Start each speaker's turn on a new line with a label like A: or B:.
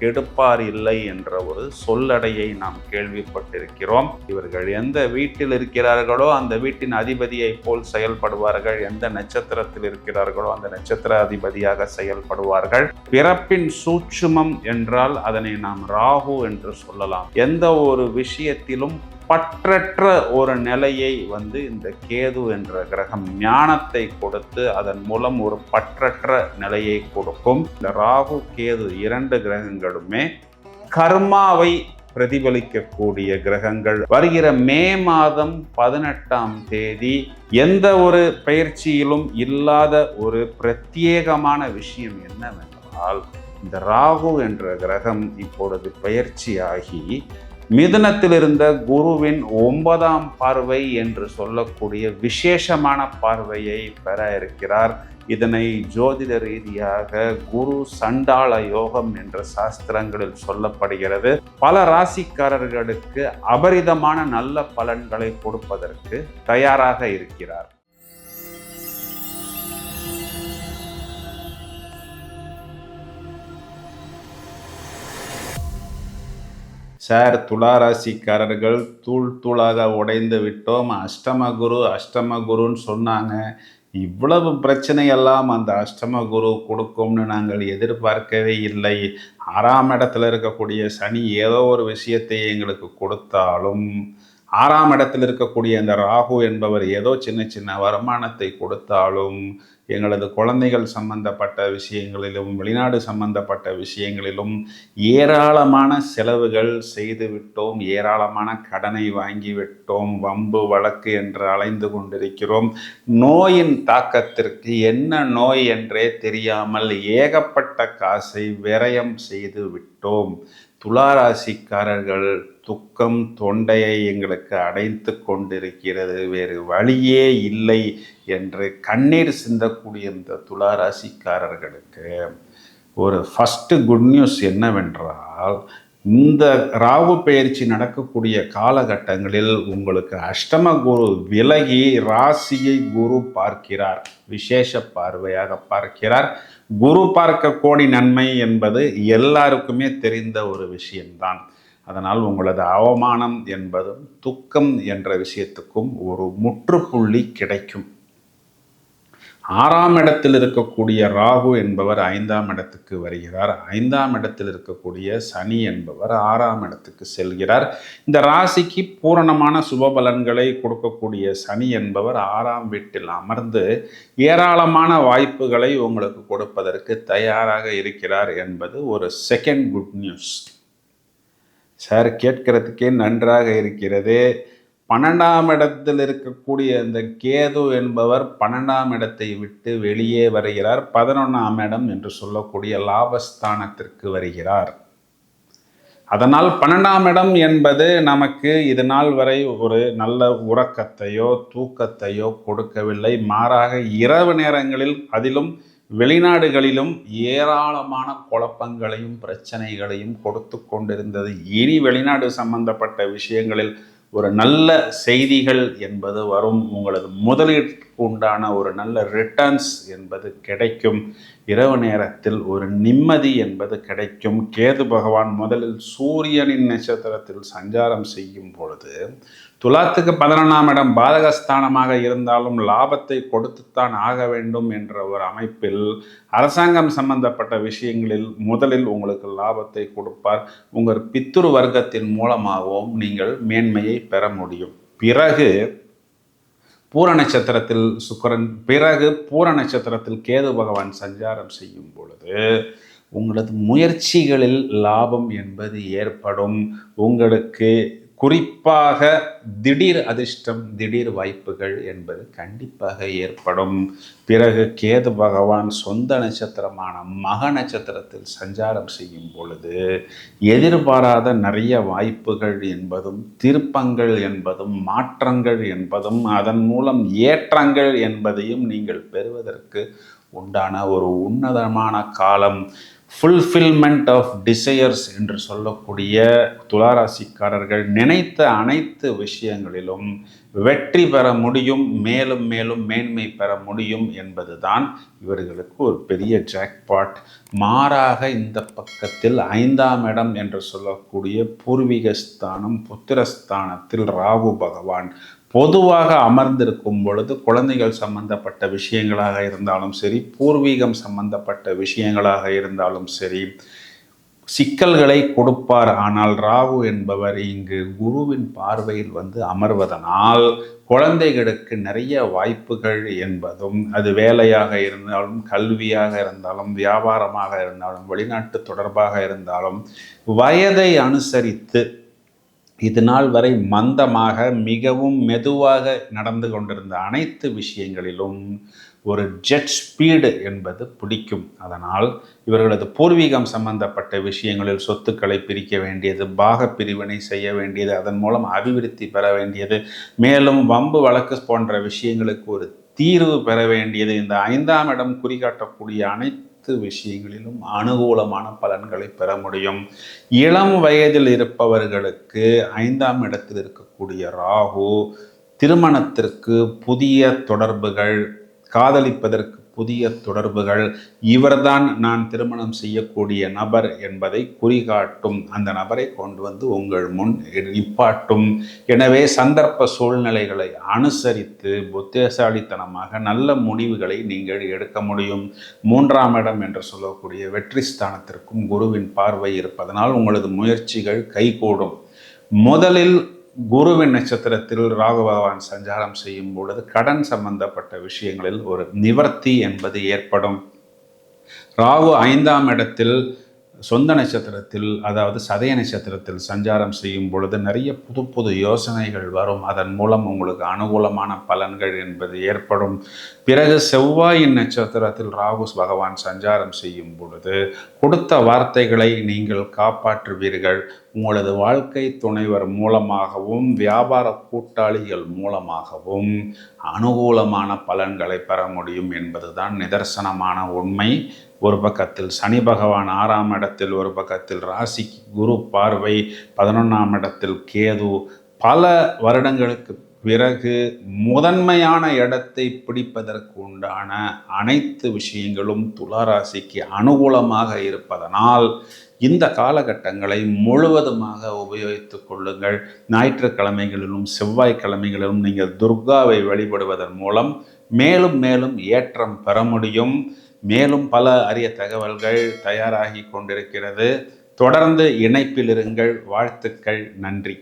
A: கெடுப்பார் இல்லை என்ற ஒரு சொல்லடையை நாம் கேள்விப்பட்டிருக்கிறோம். இவர்கள் எந்த வீட்டில் இருக்கிறார்களோ அந்த வீட்டின் அதிபதியை போல் செயல்படுவார்கள். எந்த நட்சத்திரத்தில் இருக்கிறார்களோ அந்த நட்சத்திர அதிபதியாக செயல்படுவார்கள். பிறப்பின் சூட்சுமம் என்றால் அதனை நாம் ராகு என்று சொல்லலாம். எந்த ஒரு விஷயத்திலும் பற்றற்ற ஒரு நிலையை வந்து இந்த கேது என்ற கிரகம் ஞானத்தை கொடுத்து அதன் மூலம் ஒரு பற்றற்ற நிலையை கொடுக்கும். இந்த ராகு கேது இரண்டு கிரகங்களுமே கர்மாவை பிரதிபலிக்கக்கூடிய கிரகங்கள். வருகிற மே மாதம் பதினெட்டாம் தேதி எந்த ஒரு பயிற்சியிலும் இல்லாத ஒரு பிரத்யேகமான விஷயம் என்னவென்றால் இந்த ராகு என்ற கிரகம் இப்பொழுது பயிற்சியாகி மிதனத்திலிருந்த குருவின் ஒன்பதாம் பார்வை என்று சொல்லக்கூடிய விசேஷமான பார்வையை பெற இருக்கிறார். இதனை ஜோதிட ரீதியாக குரு சண்டாள யோகம் என்ற சாஸ்திரங்களில் சொல்லப்படுகிறது. பல ராசிக்காரர்களுக்கு அபரிதமான நல்ல பலன்களை கொடுப்பதற்கு தயாராக இருக்கிறார். சார் துளாராசிக்காரர்கள் தூள் தூளாக உடைந்து விட்டோம். அஷ்டம குரு அஷ்டம குருன்னு சொன்னாங்க. இவ்வளவு பிரச்சனையெல்லாம் அந்த அஷ்டம குரு கொடுக்கும்னு நாங்கள் எதிர்பார்க்கவே இல்லை. ஆறாம் இடத்துல இருக்கக்கூடிய சனி ஏதோ ஒரு விஷயத்தை எங்களுக்கு கொடுத்தாலும் ஆறாம் இடத்தில் இருக்கக்கூடிய அந்த ராகு என்பவர் ஏதோ சின்ன சின்ன வருமானத்தை கொடுத்தாலும் எங்களது குழந்தைகள் சம்பந்தப்பட்ட விஷயங்களிலும் வெளிநாடு சம்பந்தப்பட்ட விஷயங்களிலும் ஏராளமான செலவுகள் செய்து விட்டோம். ஏராளமான கடனை வாங்கி விட்டோம். வம்பு வழக்கு என்று அலைந்து கொண்டிருக்கிறோம். நோயின் தாக்கத்திற்கு என்ன நோய் என்றே தெரியாமல் ஏகப்பட்ட காசை விரயம் செய்து விட்டோம். துளாராசிக்காரர்கள் துக்கம் தொண்டையை எங்களுக்கு அடைத்து கொண்டிருக்கிறது. வேறு வழியே இல்லை என்று கண்ணீர் சிந்தக்கூடிய இந்த துளாராசிக்காரர்களுக்கு ஒரு ஃபஸ்ட்டு குட் நியூஸ் என்னவென்றால் இந்த ராகு பயிற்சி நடக்கக்கூடிய காலகட்டங்களில் உங்களுக்கு அஷ்டம குரு விலகி ராசியை குரு பார்க்கிறார். விசேஷ பார்வையாக பார்க்கிறார். குரு பார்க்க கோடி நன்மை என்பது எல்லாருக்குமே தெரிந்த ஒரு விஷயம்தான். அதனால் உங்களது அவமானம் என்பதும் துக்கம் என்ற விஷயத்துக்கும் ஒரு முற்றுப்புள்ளி கிடைக்கும். ஆறாம் இடத்தில் இருக்கக்கூடிய ராகு என்பவர் ஐந்தாம் இடத்துக்கு வருகிறார். ஐந்தாம் இடத்தில் இருக்கக்கூடிய சனி என்பவர் ஆறாம் இடத்துக்கு செல்கிறார். இந்த ராசிக்கு பூரணமான சுபபலன்களை கொடுக்கக்கூடிய சனி என்பவர் ஆறாம் வீட்டில் அமர்ந்து ஏராளமான வாய்ப்புகளை உங்களுக்கு கொடுப்பதற்கு தயாராக இருக்கிறார் என்பது ஒரு செகண்ட் குட் நியூஸ் சார் கேட்கறதுக்கே நன்றாக இருக்கிறது. பன்னெண்டாம் இடத்தில் இருக்கக்கூடிய அந்த கேது என்பவர் பன்னெண்டாம் இடத்தை விட்டு வெளியே வருகிறார். பதினொன்றாம் இடம் என்று சொல்லக்கூடிய லாபஸ்தானத்திற்கு வருகிறார். அதனால் பன்னெண்டாம் இடம் என்பது நமக்கு இது நாள் வரை ஒரு நல்ல உறக்கத்தையோ தூக்கத்தையோ கொடுக்கவில்லை. மாறாக இரவு நேரங்களில் அதிலும் வெளிநாடுகளிலும் ஏராளமான குழப்பங்களையும் பிரச்சனைகளையும் கொடுத்து கொண்டிருந்தது. இனி வெளிநாடு சம்பந்தப்பட்ட விஷயங்களில் ஒரு நல்ல செய்திகள் என்பது வரும். உங்களது முதலீட்டுக்கு உண்டான ஒரு நல்ல ரிட்டர்ன்ஸ் என்பது கிடைக்கும். இரவு நேரத்தில் ஒரு நிம்மதி என்பது கிடைக்கும். கேது பகவான் முதலில் சூரியனின் நட்சத்திரத்தில் சஞ்சாரம் செய்யும் பொழுது துலாத்துக்கு பதினொன்றாம் இடம் பாதகஸ்தானமாக இருந்தாலும் லாபத்தை கொடுத்துத்தான் ஆக வேண்டும் என்ற ஒரு அமைப்பில் அரசாங்கம் சம்பந்தப்பட்ட விஷயங்களில் முதலில் உங்களுக்கு லாபத்தை கொடுப்பார். உங்கள் பித்துரு வர்க்கத்தின் மூலமாகவும் நீங்கள் மேன்மையை பெற முடியும். பிறகு பூர நட்சத்திரத்தில் சுக்கரன் பிறகு பூர நட்சத்திரத்தில் கேது பகவான் சஞ்சாரம் செய்யும் பொழுது உங்களது முயற்சிகளில் லாபம் என்பது ஏற்படும். உங்களுக்கு குறிப்பாக திடீர் அதிர்ஷ்டம் திடீர் வாய்ப்புகள் என்பது கண்டிப்பாக ஏற்படும். பிறகு கேது பகவான் சொந்த நட்சத்திரமான மக நட்சத்திரத்தில் சஞ்சாரம் செய்யும் பொழுது எதிர்பாராத நிறைய வாய்ப்புகள் என்பதும் திருப்பங்கள் என்பதும் மாற்றங்கள் என்பதும் அதன் மூலம் ஏற்றங்கள் என்பதையும் நீங்கள் பெறுவதற்கு உண்டான ஒரு உன்னதமான காலம். ஃபுல்ஃபில்மெண்ட் ஆஃப் டிசையர்ஸ் என்று சொல்லக்கூடிய துளாராசிக்காரர்கள் நினைத்த அனைத்து விஷயங்களிலும் வெற்றி பெற முடியும் மேலும் மேலும் மேன்மை பெற முடியும் என்பதுதான் இவர்களுக்கு ஒரு பெரிய ஜாக்பாட் மாறாக இந்த பக்கத்தில் ஐந்தாம் இடம் என்று சொல்லக்கூடிய பூர்வீக ஸ்தானம் புத்திரஸ்தானத்தில் ராகு பகவான். பொதுவாக அமர்ந்திருக்கும் பொழுது குழந்தைகள் சம்பந்தப்பட்ட விஷயங்களாக இருந்தாலும் சரி பூர்வீகம் சம்பந்தப்பட்ட விஷயங்களாக இருந்தாலும் சரி சிக்கல்களை கொடுப்பார். ஆனால் ராகு என்பவர் இங்கு குருவின் பார்வையில் வந்து அமர்வதனால் குழந்தைகளுக்கு நிறைய வாய்ப்புகள் என்பதும் அது வேலையாக இருந்தாலும் கல்வியாக இருந்தாலும் வியாபாரமாக இருந்தாலும் வெளிநாட்டு தொடர்பாக இருந்தாலும் வயதை அனுசரித்து இது நாள் வரை மந்தமாக மிகவும் மெதுவாக நடந்து கொண்டிருந்த அனைத்து விஷயங்களிலும் ஒரு ஜெட் ஸ்பீடு என்பது பிடிக்கும். அதனால் இவர்களது பூர்வீகம் சம்பந்தப்பட்ட விஷயங்களில் சொத்துக்களை பிரிக்க வேண்டியது பாக பிரிவினை செய்ய வேண்டியது அதன் மூலம் அபிவிருத்தி பெற வேண்டியது மேலும் வம்பு வழக்கு போன்ற விஷயங்களுக்கு ஒரு தீர்வு பெற வேண்டியது இந்த ஐந்தாம் இடம் குறிகாட்டக்கூடிய அனைத்து அனைத்து விஷயங்களிலும் அனுகூலமான பலன்களை பெற முடியும். இளம் வயதில் இருப்பவர்களுக்கு ஐந்தாம் இடத்தில் இருக்கக்கூடிய ராகு திருமணத்திற்கு புதிய தொடர்புகள் காதலிப்பதற்கு புதிய தொடர்புகள். இவர்தான் நான் திருமணம் செய்யக்கூடிய நபர் என்பதை குறிகாட்டும். அந்த நபரை கொண்டு வந்து உங்கள் முன் இப்பாட்டும் எனவே சந்தர்ப்ப சூழ்நிலைகளை அனுசரித்து புத்திசாலித்தனமாக நல்ல முடிவுகளை நீங்கள் எடுக்க முடியும். மூன்றாம் இடம் என்று சொல்லக்கூடிய வெற்றி ஸ்தானத்திற்கும் குருவின் பார்வை இருப்பதனால் உங்களது முயற்சிகள் கைகூடும். முதலில் குருவின் நட்சத்திரத்தில் ராகு பகவான் சஞ்சாரம் செய்யும் பொழுது கடன் சம்பந்தப்பட்ட விஷயங்களில் ஒரு நிவர்த்தி என்பது ஏற்படும். ராகு ஐந்தாம் இடத்தில் சொந்த நட்சத்திரத்தில் அதாவது சதய நட்சத்திரத்தில் சஞ்சாரம் செய்யும் பொழுது நிறைய புது புது யோசனைகள் வரும். அதன் மூலம் உங்களுக்கு அனுகூலமான பலன்கள் என்பது ஏற்படும். பிறகு செவ்வாயின் நட்சத்திரத்தில் ராகு பகவான் சஞ்சாரம் செய்யும் பொழுது கொடுத்த வார்த்தைகளை நீங்கள் காப்பாற்றுவீர்கள். உங்களது வாழ்க்கை துணைவர் மூலமாகவும் வியாபார கூட்டாளிகள் மூலமாகவும் அனுகூலமான பலன்களை பெற முடியும் என்பதுதான் நிதர்சனமான உண்மை. ஒரு பக்கத்தில் சனி பகவான் ஆறாம் இடத்தில் ஒரு பக்கத்தில் ராசிக்கு குரு பார்வை பதினொன்றாம் இடத்தில் கேது. பல வருடங்களுக்கு பிறகு முதன்மையான இடத்தை பிடிப்பதற்கு உண்டான அனைத்து விஷயங்களும் துளாராசிக்கு அனுகூலமாக இருப்பதனால் இந்த காலகட்டங்களை முழுவதுமாக உபயோகித்து கொள்ளுங்கள். ஞாயிற்றுக்கிழமைகளிலும் செவ்வாய்க்கிழமைகளிலும் நீங்கள் துர்காவை வழிபடுவதன் மூலம் மேலும் மேலும் ஏற்றம் பெற முடியும். மேலும் பல அரிய தகவல்கள் தயாராகி கொண்டிருக்கிறது. தொடர்ந்து இணைப்பில் இருங்கள். வாழ்த்துக்கள். நன்றி.